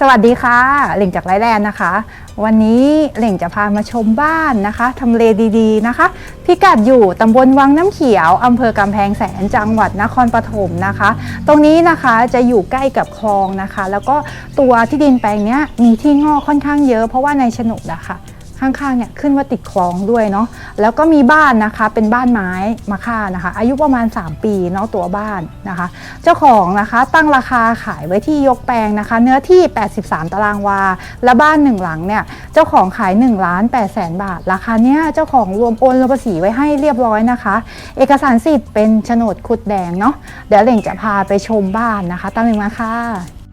สวัสดีค่ะ เหล่งจากไรแลนด์นะคะ วันนี้เหล่งจะพามาชมบ้านนะคะทำเลดีๆนะคะ พิกัดอยู่ตำบลวังน้ำเขียวอำเภอกำแพงแสนจังหวัดนครปฐมนะคะ ตรงนี้นะคะจะอยู่ใกล้กับคลองนะคะ แล้วก็ตัวที่ดินแปลงนี้มีที่งอกค่อนข้างเยอะเพราะว่าในโฉนดนะคะ ข้างๆเนี่ยขึ้นว่าติดคลองด้วยเนาะแล้วก็มีบ้านนะคะเป็นบ้านไม้มาค่านะคะ อายุประมาณ 3 ปีเนาะตัวบ้านนะคะ เจ้าของนะคะตั้งราคาขายไว้ที่ยกแปลงนะคะ เนื้อที่ 83 ตารางวา และบ้านหนึ่งหลังเนี่ยเจ้าของขาย1ล้าน8แสนบาท ราคาเนี้ยเจ้าของรวมโอนรวมภาษีไว้ให้เรียบร้อยนะคะ เอกสารสิทธิ์เป็นโฉนดขุดแดงเนาะเดี๋ยวเหล่งจะพาไปชมบ้านนะคะตามเหล่งมาค่ะ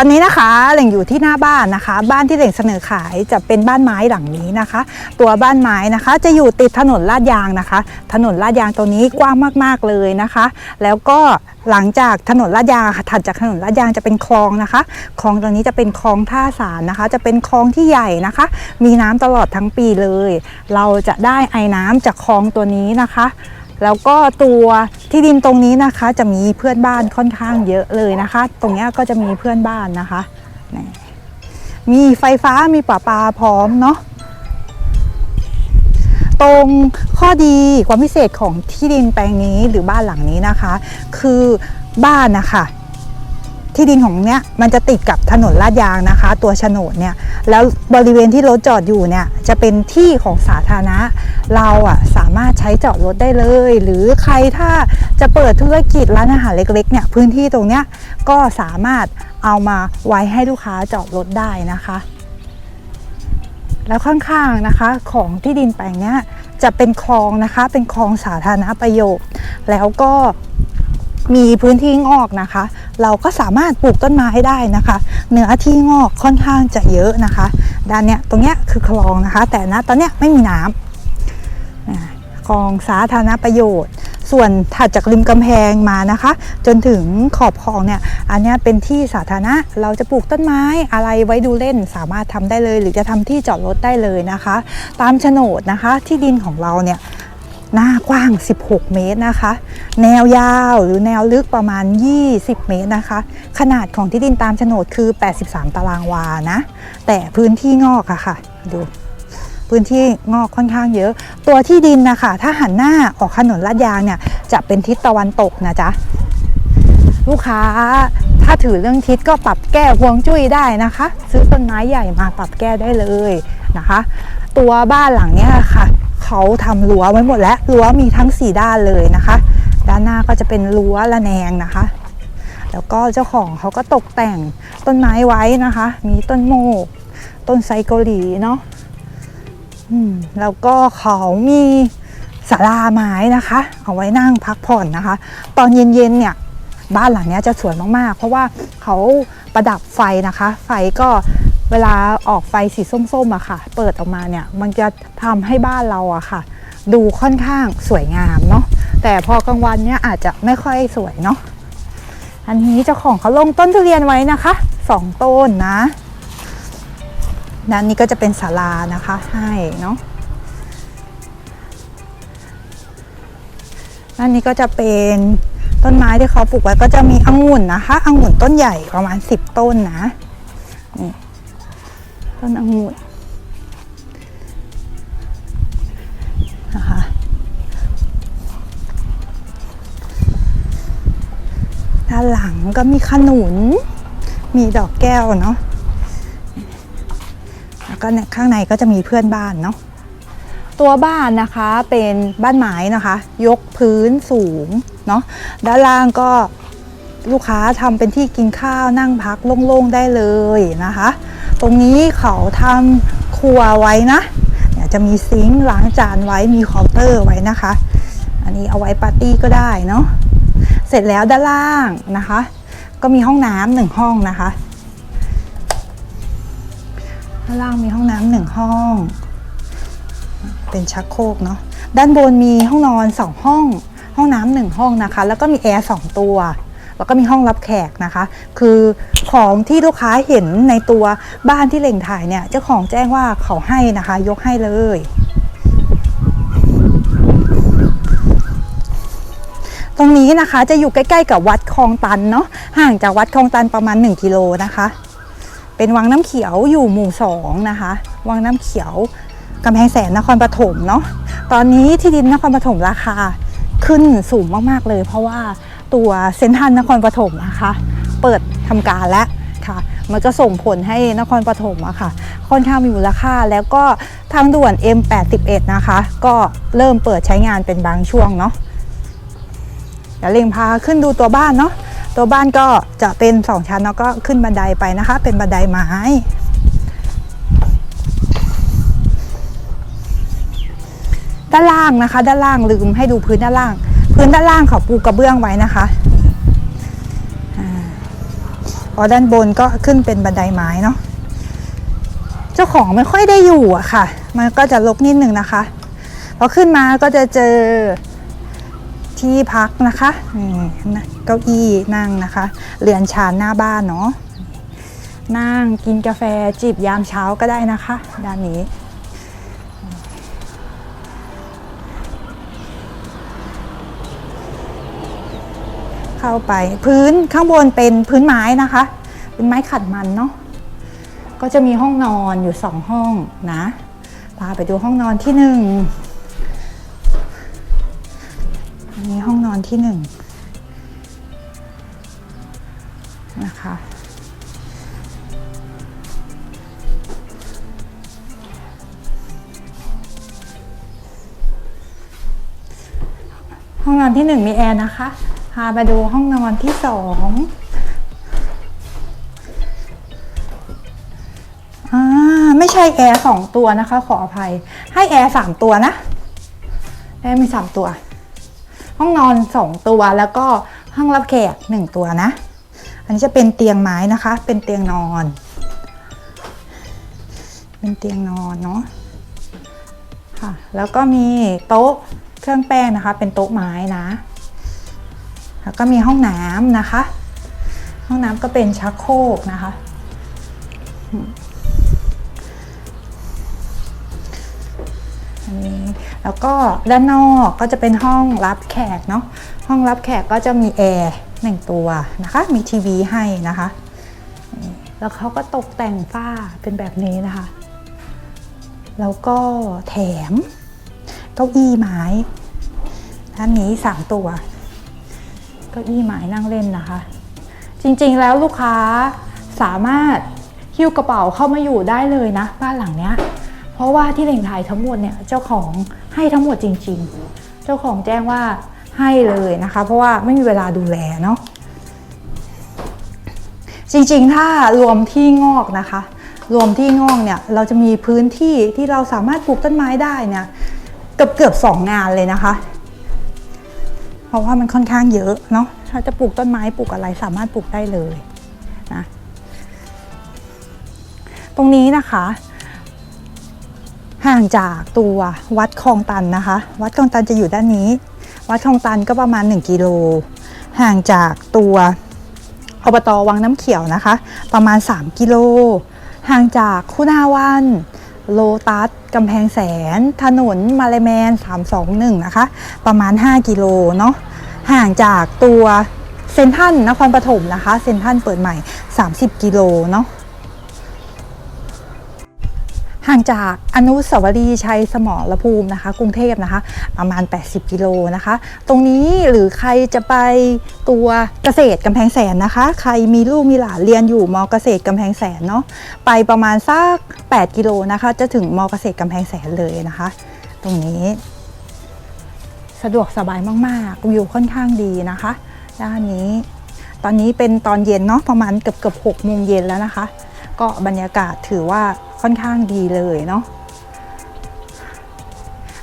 ตอนนี้นะคะเหล่งอยู่ที่หน้าบ้านนะคะ บ้านที่เหล่งเสนอขายจะเป็นบ้านไม้หลังนี้นะคะ ตัวบ้านไม้นะคะจะอยู่ติดถนนลาดยางนะคะ ถนนลาดยางตรงนี้กว้างมากๆเลยนะคะ แล้วก็หลังจากถนนลาดยางถัดจากถนนลาดยางจะเป็นคลองนะคะ คลองตรงนี้จะเป็นคลองท่าสารนะคะ จะเป็นคลองที่ใหญ่นะคะ มีน้ำตลอดทั้งปีเลย เราจะได้ไอ้น้ำจากคลองตัวนี้นะคะ แล้วก็ตัวที่ดินตรงนี้นะคะ จะมีเพื่อนบ้านค่อนข้างเยอะเลยนะคะ ตรงนี้ก็จะมีเพื่อนบ้านนะคะมีไฟฟ้ามีปลาปลาพร้อมเนาะตรงข้อดีความพิเศษของที่ดินแปลงนี้หรือบ้านหลังนี้นะคะ คือบ้านนะคะ ที่ดินของเนี้ยมันจะติดกับถนนลาดยางนะคะ ตัวโฉนดเนี่ยแล้วบริเวณที่รถจอดอยู่เนี่ยจะเป็นที่ของสาธารณะ เราอะสามารถใช้จอดรถได้เลย หรือใครถ้าจะเปิดธุรกิจร้านอาหารเล็กๆเนี่ยพื้นที่ตรงเนี้ยก็สามารถเอามาไว้ให้ลูกค้าจอดรถได้นะคะ แล้วข้างๆนะคะของที่ดินแปลงเนี้ยจะเป็นคลองนะคะเป็นคลองสาธารณประโยชน์ แล้วก็ มีพื้นที่งอกนะคะ เราก็สามารถปลูกต้นไม้ได้นะคะ เนื้อที่งอกค่อนข้างจะเยอะนะคะ ด้านเนี้ยตรงเนี้ยคือคลองนะคะ แต่ณตอนเนี้ยไม่มีน้ำคลองสาธารณประโยชน์ ส่วนถัดจากริมกำแพงมานะคะ จนถึงขอบคลองเนี่ยอันเนี้ยเป็นที่สาธารณะเราจะปลูกต้นไม้อะไรไว้ดูเล่นสามารถทำได้เลย หรือจะทำที่จอดรถได้เลยนะคะ ตามโฉนดนะคะที่ดินของเราเนี่ย หน้ากว้าง 16 เมตรนะคะ แนวยาวหรือแนวลึกประมาณ 20 เมตรนะคะ ขนาดของที่ดินตามโฉนดคือ 83 ตารางวานะ แต่พื้นที่งอกอะค่ะ ดูพื้นที่งอกค่อนข้างเยอะ ตัวที่ดินนะคะถ้าหันหน้าออกถนนลาดยางเนี่ย จะเป็นทิศตะวันตกนะจ๊ะ ลูกค้าถ้าถือเรื่องทิศก็ปรับแก้ฮวงจุ้ยได้นะคะ ซื้อต้นไม้ใหญ่มาปรับแก้ได้เลยนะคะ ตัวบ้านหลังเนี้ยค่ะ เขาทำรั้วไว้หมดแล้วรั้วมีทั้งสี่ด้านเลยนะคะ ด้านหน้าก็จะเป็นรั้วระแนงนะคะ แล้วก็เจ้าของเขาก็ตกแต่งต้นไม้ไว้นะคะ มีต้นโมก ต้นไซโกหลีเนาะแล้วก็เขามีศาลาไม้นะคะ เอาไว้นั่งพักผ่อนนะคะ ตอนเย็นๆเนี่ยบ้านหลังนี้จะสวยมากๆ เพราะว่าเขาประดับไฟนะคะ ไฟก็ เวลาออกไฟสีส้มๆอะค่ะ เปิดออกมาเนี่ยมันจะทำให้บ้านเราอะค่ะ ดูค่อนข้างสวยงามเนาะแต่พอกลางวันเนี่ยอาจจะไม่ค่อยสวยเนาะอันนี้เจ้าของเขาลงต้นทุเรียนไว้นะคะสองต้นนะด้านนี้ก็จะเป็นศาลานะคะให้เนาะด้านนี้ก็จะเป็นต้นไม้ที่เขาปลูกไว้ก็จะมีองุ่นนะคะองุ่นต้นใหญ่ประมาณ 10 ต้นนะ ต้นองุ่นนะคะด้านหลังก็มีขนุน มีดอกแก้วเนาะแล้วก็เนี่ยข้างในก็จะมีเพื่อนบ้านเนาะตัวบ้านนะคะเป็นบ้านไม้นะคะ ยกพื้นสูงเนาะด้านล่างก็ลูกค้าทำเป็นที่กินข้าวนั่งพักโล่งๆได้เลยนะคะ ตรงนี้เขาทำครัวไว้นะเนี่ยจะมีซิงค์ล้างจานไว้มีเคาน์เตอร์ไว้นะคะ อันนี้เอาไว้ปาร์ตี้ก็ได้เนาะเสร็จแล้วด้านล่างนะคะ ก็มีห้องน้ำหนึ่งห้องนะคะข้างล่างมีห้องน้ำหนึ่งห้อง เป็นชักโครกเนาะด้านบนมีห้องนอนสองห้อง ห้องน้ำหนึ่งห้องนะคะ แล้วก็มีแอร์สองตัว แล้วก็มีห้องรับแขกนะคะ คือของที่ลูกค้าเห็นในตัวบ้านที่เล่งถ่ายเนี่ยเจ้าของแจ้งว่าเขาให้นะคะ ยกให้เลยตรงนี้นะคะจะอยู่ใกล้ๆกับวัดคลองตันเนาะห่างจากวัดคลองตันประมาณ 1 กิโลนะคะ เป็นวังน้ำเขียวอยู่หมู่สองนะคะ วังน้ำเขียวกำแพงแสนนครปฐมเนาะตอนนี้ที่ดินนครปฐมราคาขึ้นสูงมากๆเลย เพราะว่า ตัวเซ็นทรัลนครปฐมนะคะ เปิดทำการแล้วค่ะ มันก็ส่งผลให้นครปฐมอะค่ะ ค่อนข้างมีมูลค่าแล้วก็ทางด่วน M81 นะคะ ก็เริ่มเปิดใช้งานเป็นบางช่วงเนาะเดี๋ยวเล็งพาขึ้นดูตัวบ้านเนาะตัวบ้านก็จะเป็นสองชั้นแล้วก็ขึ้นบันไดไปนะคะ เป็นบันไดไม้ด้านล่างนะคะ ด้านล่างลืมให้ดูพื้นด้านล่าง พื้นด้านล่างเขาปูกระเบื้องไว้นะคะอาพอด้านบนก็ขึ้นเป็นบันไดไม้เนาะเจ้าของไม่ค่อยได้อยู่อะค่ะ มันก็จะลกนิดหนึ่งนะคะพอขึ้นมาก็จะเจอที่พักนะคะนี่นะเก้าอี้นั่งนะคะเรือนชานหน้าบ้านเนาะนั่งกินกาแฟจิบยามเช้าก็ได้นะคะ ด้านนี้ เข้าไป พื้นข้างบนเป็นพื้นไม้นะคะ เป็นไม้ขัดมันเนาะก็จะมีห้องนอนอยู่สองห้องนะพาไปดูห้องนอนที่หนึ่งอันนี้ห้องนอนที่หนึ่งนะคะห้องนอนที่หนึ่งมีแอร์นะคะาไปดูห้องนอนที่สองอ่าไม่ใช่แอร์สองตัวนะคะ ขออภัย ให้แอร์สามตัวนะแอร์มีสามตัว ห้องนอนสองตัวแล้วก็ห้องรับแขกหนึ่งตัวนะ อันนี้จะเป็นเตียงไม้นะคะ เป็นเตียงนอน เป็นเตียงนอนเนาะค่ะ แล้วก็มีโต๊ะเครื่องแป้งนะคะ เป็นโต๊ะไม้นะ แล้วก็มีห้องน้ำนะคะ ห้องน้ำก็เป็นชักโครกนะคะ อันนี้แล้วก็ด้านนอกก็จะเป็นห้องรับแขกเนาะ ห้องรับแขกก็จะมีแอร์หนึ่งตัวนะคะ มีทีวีให้นะคะ แล้วเขาก็ตกแต่งฝ้าเป็นแบบนี้นะคะ แล้วก็แถมเก้าอี้ไม้ด้านนี้สามตัว เก้าอี้ไม้นั่งเล่นนะคะ จริงๆแล้วลูกค้าสามารถหิ้วกระเป๋าเข้ามาอยู่ได้เลยนะ บ้านหลังเนี้ย เพราะว่าที่เล่งถ่ายทั้งหมดเนี่ยเจ้าของให้ทั้งหมดจริง ๆ เจ้าของแจ้งว่าให้เลยนะคะ เพราะว่าไม่มีเวลาดูแลเนาะจริงๆ ถ้ารวมที่งอกนะคะ รวมที่งอกเนี่ยเราจะมีพื้นที่ที่เราสามารถปลูกต้นไม้ได้เนี่ยเกือบเกือบสองงานเลยนะคะ เพราะว่ามันค่อนข้างเยอะเนาะถ้าจะปลูกต้นไม้ปลูกอะไรสามารถปลูกได้เลยนะตรงนี้นะคะ ห่างจากตัววัดคลองตันนะคะ วัดคลองตันจะอยู่ด้านนี้ วัดคลองตันก็ประมาณ 1 กิโล ห่างจากตัวอบตวังน้ำเขียวนะคะ ประมาณ 3 กิโล ห่างจากคุณาวัน โลตัสกำแพงแสน ถนนมาเลแมน 321 นะคะ ประมาณ 5 กิโลเนาะห่างจากตัวเซนทันนครปฐมนะคะ เซนทันเปิดใหม่ 30 กิโลเนาะ ห่างจากอนุสาวรีย์ชัยสมรภูมินะคะ กรุงเทพนะคะ ประมาณ 80 กิโลนะคะ ตรงนี้หรือใครจะไปตัวเกษตรกำแพงแสนนะคะ ใครมีลูกมีหลานเรียนอยู่มเกษตรกำแพงแสนเนาะไปประมาณสัก 8 กิโลนะคะ จะถึงมเกษตรกำแพงแสนเลยนะคะ ตรงนี้ สะดวกสบายมากๆ วิวค่อนข้างดีนะคะด้านนี้ตอนนี้เป็นตอนเย็นเนาะประมาณเกือบเกือบหกโมงเย็นแล้วนะคะ ก็บรรยากาศถือว่า ค่อนข้างดีเลยเนาะ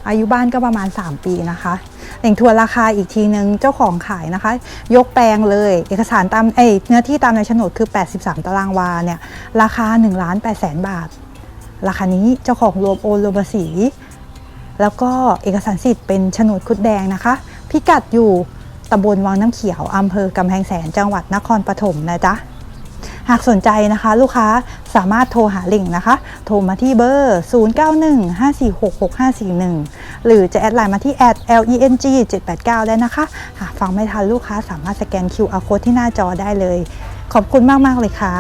อายุบ้านก็ประมาณ 3 ปีนะคะแหล่งทัวนราคาอีกทีนึงเจ้าของขายนะคะ ยกแปลงเลย เอกสารตามเอ้เนื้อที่ตามในโฉนดคือ 83 ตารางวาเนี่ย ราคา1ล้าน8แสนบาท ราคานี้เจ้าของรวมโอนรวมภาษี แล้วก็เอกสารสิทธิ์เป็นโฉนดคุดแดงนะคะ พิกัดอยู่ตำบลวังน้ำเขียวอำเภอกำแพงแสนจังหวัดนครปฐมนะจ๊ะ หากสนใจนะคะลูกค้าสามารถโทรหาลิงนะคะ โทรมาที่เบอร์ 0915466541 หรือจะแอดไลน์มาที่ @leng 789 ได้นะคะ หากฟังไม่ทันลูกค้าสามารถสแกน QR code ที่หน้าจอได้เลย ขอบคุณมาก ๆ เลยค่ะ